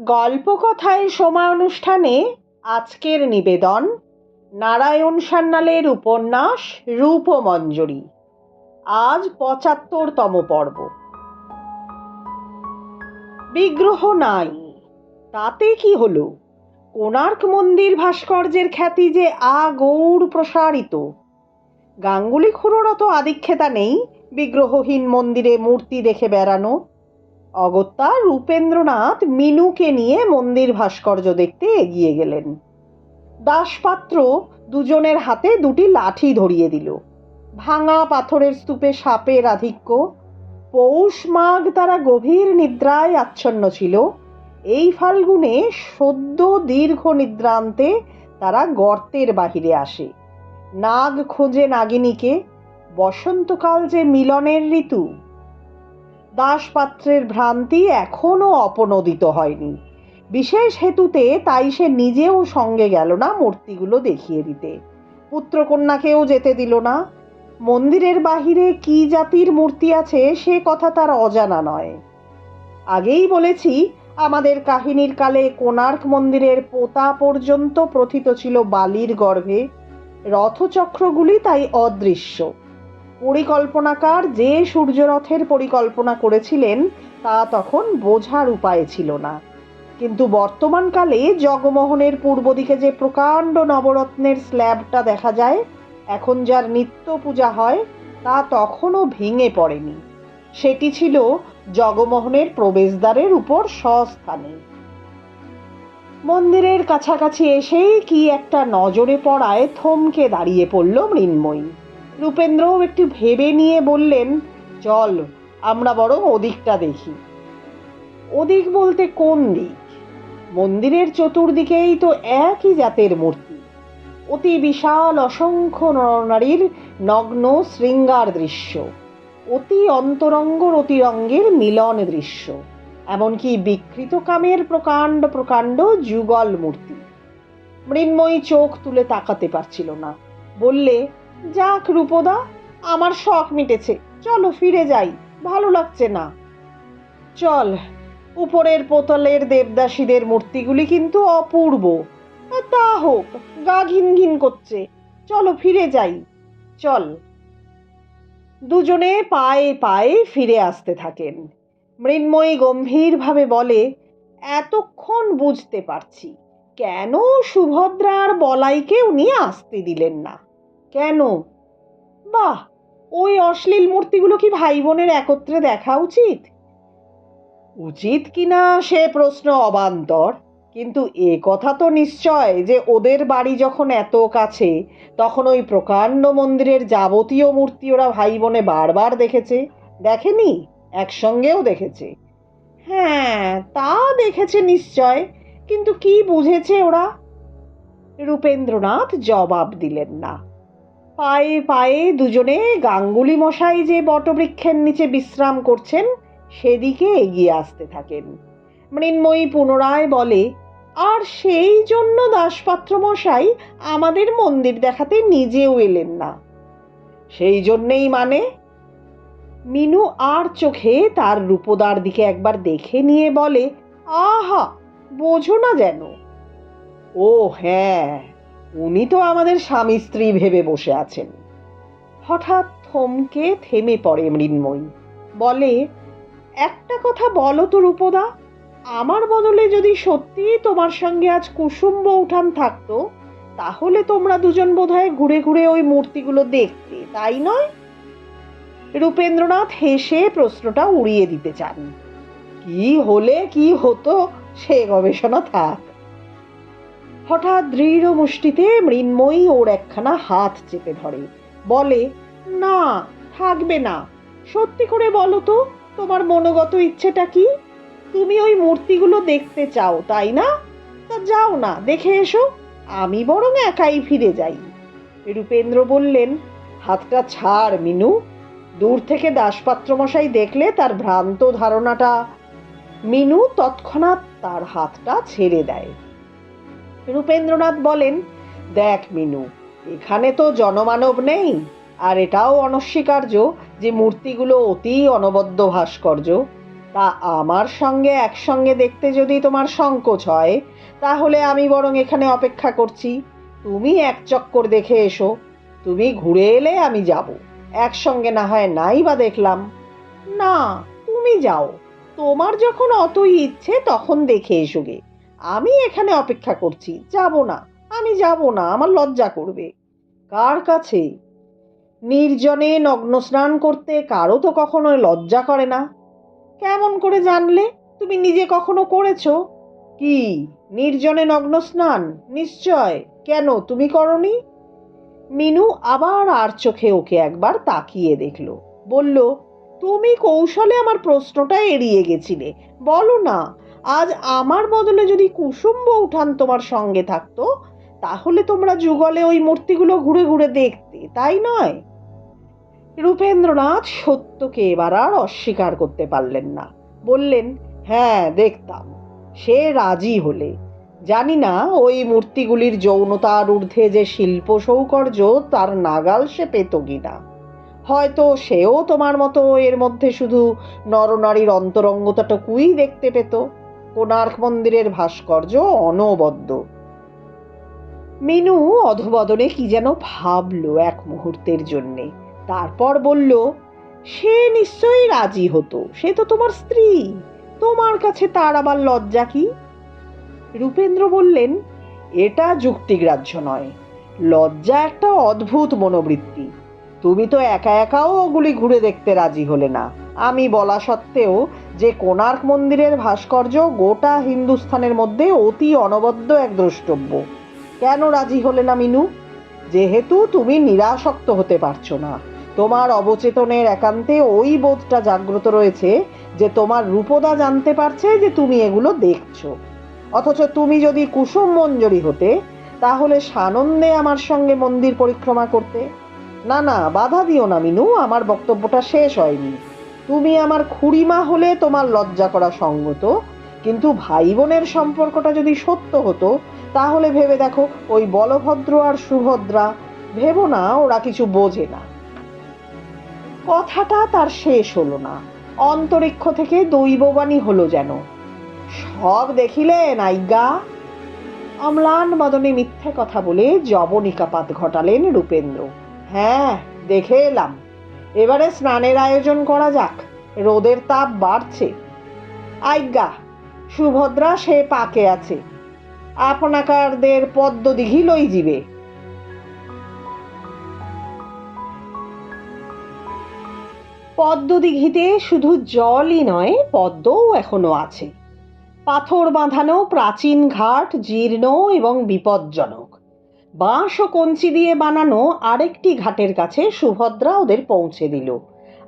গল্পকথায় সময় অনুষ্ঠানে আজকের নিবেদন, নারায়ণ সান্যালের উপন্যাস, রূপমঞ্জরি। আজ পঁচাত্তরতম পর্ব। বিগ্রহ নাই, তাতে কি হলো? কোণার্ক মন্দির ভাস্কর্যের খ্যাতি যে আগৌর প্রসারিত। গাঙ্গুলি খুঁড়োর অত আদিক্ষেতা নেই, বিগ্রহহীন মন্দিরে মূর্তি দেখে বেড়ানো। অগত্যা রূপেন্দ্রনাথ মিনুকে নিয়ে মন্দির ভাস্কর্য দেখতে এগিয়ে গেলেন। দাসপাত্র দুজনের হাতে দুটি লাঠি ধরিয়ে দিল। ভাঙা পাথরের স্তূপে সাপের আধিক্য, পৌষ মাঘ তারা গভীর নিদ্রায় আচ্ছন্ন ছিল। এই ফাল্গুনে সদ্য দীর্ঘ নিদ্রান্তে তারা গর্তের বাহিরে আসে। নাগ খোঁজে নাগিনীকে, বসন্তকাল যে মিলনের ঋতু। দাসপাত্রের ভ্রান্তি এখনও অপনোদিত হয়নি। বিশেষ হেতুতে তাই সে নিজেও সঙ্গে গেল না মূর্তিগুলো দেখিয়ে দিতে। পুত্রকন্যাকেও যেতে দিল না। মন্দিরের বাহিরে কি জাতির মূর্তি আছে সে কথা তার অজানা নয়। আগেই বলেছি, আমাদের কাহিনীর কালে কোণার্ক মন্দিরের পোতা পর্যন্ত প্রথিত ছিল বালির গর্ভে। রথচক্রগুলি তাই অদৃশ্য। পরিকল্পনাকার যে সূর্যরথের পরিকল্পনা করেছিলেন, তা তখন বোঝার উপায় ছিল না। কিন্তু বর্তমানকালে জগমোহনের পূর্ব দিকে যে প্রকাণ্ড নবরত্নের স্ল্যাবটা দেখা যায়, এখন যার নিত্য পূজা হয়, তা তখনও ভেঙে পড়েনি। সেটি ছিল জগমোহনের প্রবেশদ্বারের উপর স্বস্থানে। মন্দিরের কাছাকাছি এসেই কি একটা নজরে পড়ায় থমকে দাঁড়িয়ে পড়ল মৃন্ময়ী। রূপেন্দ্রও একটু ভেবে নিয়ে বললেন, চল, আমরা বরং ওদিকটা দেখি। ওদিক বলতে কোন দিক? মন্দিরের চতুর্দিকেই তো একই জাতের মূর্তি। অতি বিশাল অসংখ্য নরনারীর নগ্ন শৃঙ্গার দৃশ্য। অতি অন্তরঙ্গ অতিরঙ্গের মিলন দৃশ্য। এমনকি বিকৃত কামের প্রকাণ্ড প্রকাণ্ড যুগল মূর্তি। মৃন্ময়ী চোখ তুলে তাকাতে পারছিল না। বললে যাক রূপদা, আমার শখ মিটেছে। চলো ফিরে যাই, ভালো লাগছে না। চল, উপরের পোতলের দেবদাসীদের মূর্তিগুলি কিন্তু অপূর্ব। তা হোক, গা ঘিন ঘিন করছে। চলো ফিরে যাই। চল। দুজনে পায়ে পায়ে ফিরে আসতে থাকেন। মৃন্ময়ী গম্ভীরভাবে বলে, এতক্ষণ বুঝতে পারছি। কেন সুভদ্রার বলাইকে উনি আসতে দিলেন না? কেন? বাহ, ওই অশ্লীল মূর্তিগুলো কি ভাই বোনের একত্রে দেখা উচিত? উচিত কিনা সে প্রশ্ন অবান্তর, কিন্তু এ কথা তো নিশ্চয় যে ওদের বাড়ি যখন এত কাছে, তখন ওই প্রকাণ্ড মন্দিরের যাবতীয় মূর্তি ওরা ভাই বোনে বারবার দেখেছে, দেখেনি? একসঙ্গেও দেখেছে। হ্যাঁ তা দেখেছে নিশ্চয়, কিন্তু কি বুঝেছে ওরা? রূপেন্দ্রনাথ জবাব দিলেন না। পায়ে পায়ে দুজনে গাঙ্গুলি মশাই যে বটবৃক্ষের নিচে বিশ্রাম করছেন, সেদিকে এগিয়ে আসতে থাকেন। মৃন্ময়ী পুনরায় বলে, আর সেই জন্য দাসপাত্র মশাই আমাদের মন্দির দেখাতে নিজেও এলেন না। সেই জন্যেই মানে? মিনু আর চোখে তার রূপদার দিকে একবার দেখে নিয়ে বলে, আহা, বোঝো না যেন। ও হ্যাঁ উনি তো আমাদের স্বামী স্ত্রী ভেবে বসে আছেন। হঠাৎ থমকে থেমে পড়ে মৃন্ময়ী। বলে, একটা কথা বলো তো রূপদা, আমার বদলে যদি সত্যি তোমার সঙ্গে আজ কুসুম বৌঠান থাকতো, তাহলে তোমরা দুজন বোধহয় ঘুরে ঘুরে ওই মূর্তিগুলো দেখতে, তাই নয়? রূপেন্দ্রনাথ হেসে প্রশ্নটা উড়িয়ে দিতে চান। কি হলে কি হতো, সে গবেষণা থাক। হঠাৎ দৃঢ় মুষ্টিতে মৃন্ময়ী ওর একখানা হাত চেপে ধরে। বলে, না, থাকবে না। সত্যি করে বলো তো, তোমার মনোগত ইচ্ছেটা কি? তুমি ওই মূর্তিগুলো দেখতে চাও, তাই না? তা যাও না, দেখে এসো। আমি বরং একাই ফিরে যাই। রূপেন্দ্র বললেন, হাতটা ছাড়, মিনু। দূর থেকে দাসপাত্র মশাই দেখলে তার ভ্রান্ত ধারণাটা। মিনু তৎক্ষণাৎ তার হাতটা ছেড়ে দেয়। রূপেন্দ্রনাথ বলেন, দেখ মিনু, এখানে তো জনমানব নেই, আর এটাও অনস্বীকার্য যে মূর্তিগুলো অতি অনবদ্য ভাস্কর্য। তা আমার সঙ্গে একসঙ্গে দেখতে যদি তোমার সংকোচ হয়, তাহলে আমি বরং এখানে অপেক্ষা করছি। তুমি এক চক্কর দেখে এসো, তুমি ঘুরে এলে আমি যাব। একসঙ্গে না হয় নাই বা দেখলাম। না, তুমি যাও। তোমার যখন অতই ইচ্ছে, তখন দেখে এসো গে। আমি এখানে অপেক্ষা করছি, যাব না। আমি যাব না, আমার লজ্জা করবে। কার কাছে? নির্জনে নগ্ন স্নান করতে কারও তো কখনো লজ্জা করে না। কেমন করে জানলে? তুমি নিজে কখনো করেছ? কি? নির্জনে নগ্ন স্নান? নিশ্চয়। কেন তুমি করনি? মিনু আবার আর চোখে ওকে একবার তাকিয়ে দেখল। বলল, তুমি কৌশলে আমার প্রশ্নটা এড়িয়ে গেছিলে। বলো না আজ আমার বদলে যদি কুসুম্ব উঠান তোমার সঙ্গে থাকতো, তাহলে তোমরা যুগলে ওই মূর্তিগুলো ঘুরে ঘুরে দেখতে, তাই নয়? রূপেন্দ্রনাথ সত্যকে এবার আর অস্বীকার করতে পারলেন না। বললেন হ্যাঁ দেখতাম। সে রাজি হলে। জানি না ওই মূর্তিগুলির যৌনতার ঊর্ধ্বে যে শিল্প সৌকর্য, তার নাগাল সে পেত কিনা হয়তো সেও তোমার মতো এর মধ্যে শুধু নরনারীর অন্তরঙ্গতাটুকুই দেখতে পেত। কোণার্ক মন্দিরের ভাস্কর্য অনবদ্য। মিনু অধবদনে কি যেন ভাবলো এক মুহূর্তের জন্যে। তারপর বলল, সে নিশ্চয়ই রাজি হতো। সে তো তোমার স্ত্রী। তোমার কাছে তার আবার লজ্জা কি? রূপেন্দ্র বললেন, এটা যুক্তিগ্রাহ্য নয়। লজ্জা একটা অদ্ভুত মনোবৃত্তি। তুমি তো একা একাও ওগুলি ঘুরে দেখতে রাজি হলে না। আমি বলা সত্ত্বেও যে কোণার্ক মন্দিরের ভাস্কর্য গোটা হিন্দুস্থানের মধ্যে অতি অনবদ্য এক দ্রষ্টব্য। কেন রাজি হলে না মিনু? যেহেতু তুমি নিরাসক্ত হতে পারছ না। তোমার অবচেতনের একান্তে ওই বোধটা জাগ্রত রয়েছে যে তোমার রূপদা জানতে পারছে যে তুমি এগুলো দেখছ। অথচ তুমি যদি কুসুম মঞ্জরি হতে, তাহলে সানন্দে আমার সঙ্গে মন্দির পরিক্রমা করতে। না না, বাধা দিও না মিনু, আমার বক্তব্যটা শেষ হয়নি। তুমি আমার খুড়িমা হলে তোমার লজ্জা করা সঙ্গত, কিন্তু ভাই বোনের সম্পর্কটা যদি সত্য হতো, তাহলে ভেবে দেখো ওই বলভদ্র আর সুভদ্রা, ভেবো না ওরা কিছু বোঝে না। কথাটা তার শেষ হলো না, অন্তরিক্ষ থেকে দৈববাণী হলো যেন। সব দেখিলেন আজ্ঞা অম্লান বদনে মিথ্যে কথা বলে জবনিকাপাত ঘটালেন রূপেন্দ্র। হ্যাঁ দেখে এলাম। এবারে স্নানের আয়োজন করা যাক। রোদের তাপ বাড়ছে। আজ্ঞা সুভদ্রা সে পাকে আছে। আপনাকারদের পদ্ম দিঘি লই যাবে পদ্মদিঘিতে শুধু জলই নয়, পদ্মও এখনও আছে। পাথর বাঁধানো প্রাচীন ঘাট, জীর্ণ এবং বিপজ্জনক। বাঁশ ও কঞ্চি দিয়ে বানানো আরেকটি ঘাটের কাছে সুভদ্রা ওদের পৌঁছে দিল।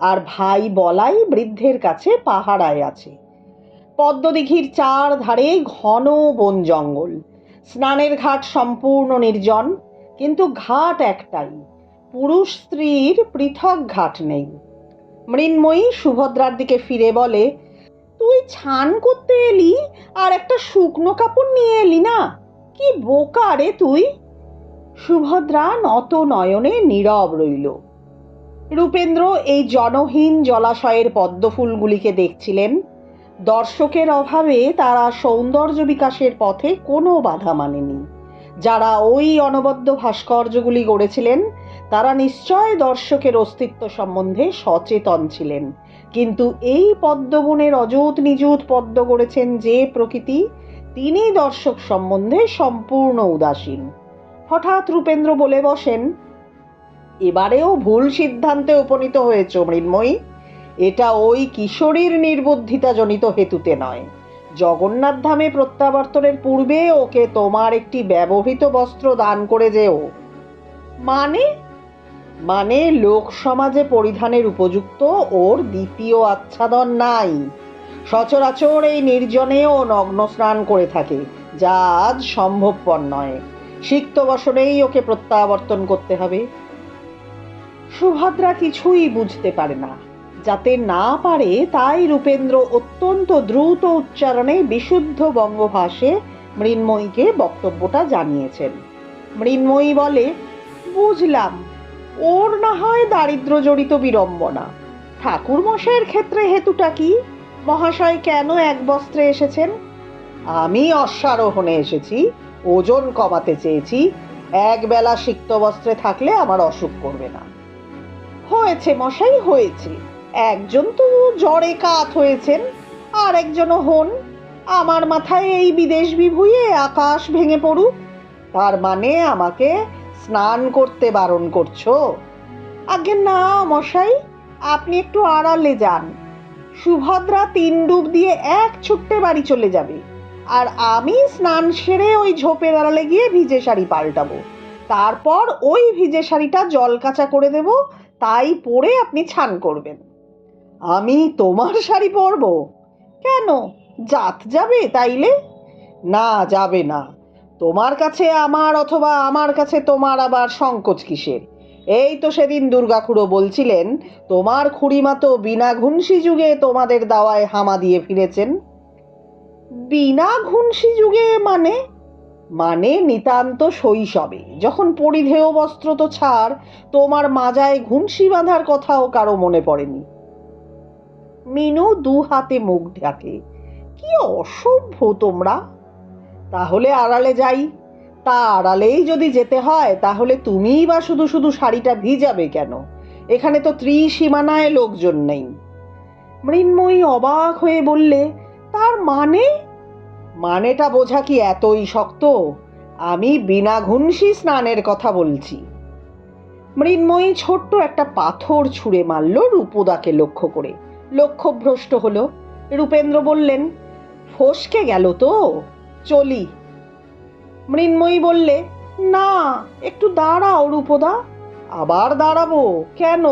আর ভাই বলাই বৃদ্ধের কাছে পাহারায় আছে। পদ্মদিঘির চার ধারে ঘন বন জঙ্গল। স্নানের ঘাট সম্পূর্ণ নির্জন, কিন্তু ঘাট একটাই। পুরুষ স্ত্রীর পৃথক ঘাট নেই। মৃন্ময়ী সুভদ্রার দিকে ফিরে বলে, তুই ছান করতে এলি? আর একটা শুকনো কাপড় নিয়ে এলি না? কি বোকা রে তুই? সুভদ্রা নত নয়নে নীরব রইল। রূপেন্দ্র এই জনহীন জলাশয়ের পদ্মফুলগুলিকে দেখছিলেন। দর্শকের অভাবে তারা সৌন্দর্য বিকাশের পথে কোনো বাধা মানেনি। যারা ওই অনবদ্য ভাস্কর্যগুলি গড়েছিলেন, তারা নিশ্চয় দর্শকের অস্তিত্ব সম্বন্ধে সচেতন ছিলেন। কিন্তু এই পদ্মবনের অযুত নিযুত পদ্ম গড়েছেন যে প্রকৃতি, তিনি দর্শক সম্বন্ধে সম্পূর্ণ উদাসীন। হঠাৎ রূপেন্দ্র বলে বসেন, এবারেও ভুল সিদ্ধান্তে উপনীত হয়েছ, মৃন্ময়ী। এটা ওই কিশোরীর নির্বুদ্ধিতাজনিত হেতুতে নয়। জগন্নাথ ধামে প্রত্যাবর্তনের পূর্বে ওকে তোমার একটি ব্যবহৃত বস্ত্র দান করে যেও। মানে? মানে লোক সমাজে পরিধানের উপযুক্ত ওর দ্বিতীয় আচ্ছাদন নাই। সচরাচর এই নির্জনে ও নগ্ন স্নান করে থাকে, যা আজ সম্ভবপর নয়। সিক্ত বসনেই ওকে প্রত্যাবর্তন করতে হবে। সুভদ্রা কিছুই বুঝতে পারে না। যাতে না পারে, তাই রূপেন্দ্র অত্যন্ত দ্রুত উচ্চারণে বিশুদ্ধ বঙ্গভাষে মৃন্ময়ীকে বক্তব্যটা জানিয়েছেন। মৃন্ময়ী বলে, বুঝলাম, ওর না হয় দারিদ্র জড়িত বিড়ম্বনা। ঠাকুর মশাইয়ের ক্ষেত্রে হেতুটা কি? মহাশয় কেন এক বস্ত্রে এসেছেন? আমি অশ্বারোহণে এসেছি। ওজন কমাতে চেয়েছি এক বেলা সিক্ত বস্ত্রে থাকলে আমার অসুখ করবে না। হয়েছে মশাই, হয়েছে। একজন তো জ্বরে কাত হয়েছেন আর একজনও হন। আমার মাথায় এই বিদেশ বিভুঁয়ে আকাশ ভেঙে পড়ুক, তার মানে আমাকে স্নান করতে বারণ করছ। আগে না মশাই, আপনি একটু আড়ালে যান। সুভদ্রা তিন ডুব দিয়ে এক ছুট্টে বাড়ি চলে যাবে। আর আমি স্নান সেরে ওই ঝোপের আড়ালে গিয়ে ভিজে শাড়ি পাল্টাবো। তারপর ওই ভিজে শাড়িটা জল কাঁচা করে দেব, তাই পরে আপনি ছান করবেন। আমি তোমার শাড়ি পরব? কেন? জাত যাবে তাইলে? না, যাবে না। তোমার কাছে আমার অথবা আমার কাছে তোমার আবার সংকোচ কিসের? এই তো সেদিন দুর্গা দুর্গাখুড়ো বলছিলেন, তোমার খুড়িমা তো বিনা ঘুনসি যুগে তোমাদের দাওয়ায় হামা দিয়ে ফিরেছেন। বিনা ঘুনসি যুগে মানে? মানে নিতান্ত শৈশবে, যখন পরিধেয় বস্ত্র তো ছাড়, তোমার মাজায় ঘুনসি বাঁধার কথাও কারও মনে পড়েনি। মিনু দু হাতে মুখ ঢাকে, কি অসভ্য তোমরা! তাহলে আড়ালে যাই। তা আড়ালেই যদি যেতে হয়, তাহলে তুমিই বা শুধু শুধু শাড়িটা ভিজাবে কেন? এখানে তো ত্রিসীমানায় লোকজন নেই। মৃন্ময়ী অবাক হয়ে বললে, তার মানে? মানেটা বোঝা কি এতই শক্ত? আমি বিনা ঘুনসি স্নানের কথা বলছি। মৃন্ময়ী ছোট্ট একটা পাথর ছুঁড়ে মারল রূপদাকে লক্ষ্য করে। লক্ষ্যভ্রষ্ট হলো। রূপেন্দ্র বললেন, ফসকে গেল তো? চলি। মৃন্ময়ী বললে, না, একটু দাঁড়াও রূপদা। আবার দাঁড়াবো? কেন?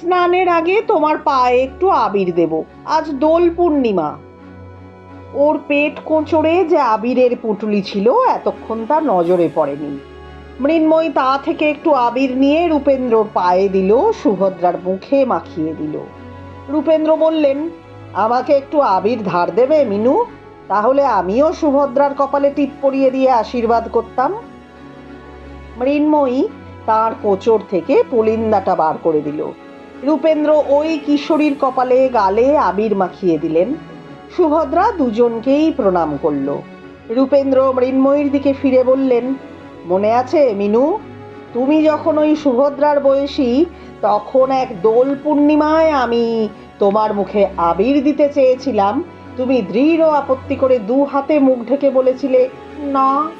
স্নানের আগে তোমার পায়ে একটু আবির দেব। আজ দোল পূর্ণিমা। ওর পেট কোঁচড়ে যে আবিরের পুটুলি ছিল, এতক্ষণ তার নজরে পড়েনি। মৃন্ময়ী তা থেকে একটু আবির নিয়ে রূপেন্দ্রর পায়ে দিল, সুভদ্রার মুখে মাখিয়ে দিল। রূপেন্দ্র বললেন, আমাকে একটু আবির ধার দেবে, মিনু? তাহলে আমিও সুভদ্রার কপালে টিপ পরিয়ে দিয়ে আশীর্বাদ করতাম। মৃন্ময়ী তার কোচর থেকে পুলিন্দাটা বার করে দিল। রূপেন্দ্র ওই কিশোরীর কপালে গালে আবির মাখিয়ে দিলেন। সুভদ্রা দুজনকেই প্রণাম করল। রূপেন্দ্র মৃন্ময়ীর দিকে ফিরে বললেন, মনে আছে, মিনু? তুমি যখন ওই সুভদ্রার বয়সী, তখন এক দোল পূর্ণিমায় আমি তোমার মুখে আবির দিতে চেয়েছিলাম। তুমি দৃঢ় আপত্তি করে দু হাতে মুখ ঢেকে বলেছিলে, না।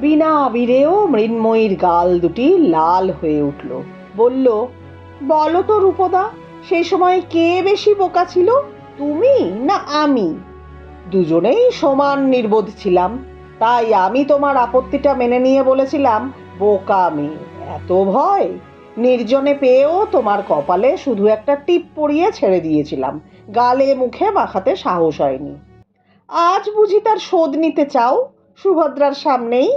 বিনা আবিরেও মৃন্ময়ীর গাল দুটি লাল হয়ে উঠল। বলল, বলো তো রূপদা সেই সময় কে বেশি বোকা ছিল? তুমি না আমি? দুজনেই সমান নির্বোধ ছিলাম। তাই আমি তোমার আপত্তিটা মেনে নিয়ে বলেছিলাম, বোকা মেয়ে এত ভয়? নির্জনে পেয়েও তোমার কপালে শুধু একটা টিপ পরিয়ে ছেড়ে দিয়েছিলাম। গালে মুখে মাখাতে সাহস হয়নি। আজ বুঝি তার শোধ নিতে চাও, সুভদ্রার সামনেই?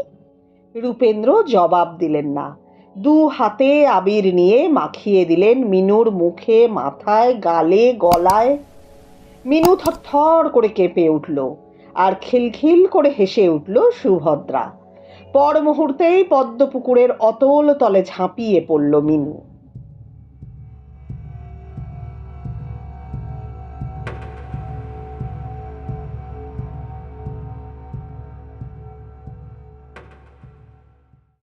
রূপেন্দ্র জবাব দিলেন না। দু হাতে আবির নিয়ে মাখিয়ে দিলেন মিনুর মুখে, মাথায়, গালে, গলায়। মিনু থরথর করে কেঁপে উঠল আর খিলখিল করে হেসে উঠল সুভদ্রা। পর মুহূর্তেই পদ্মপুকুরের অতল তলে ঝাঁপিয়ে পড়ল মিনু।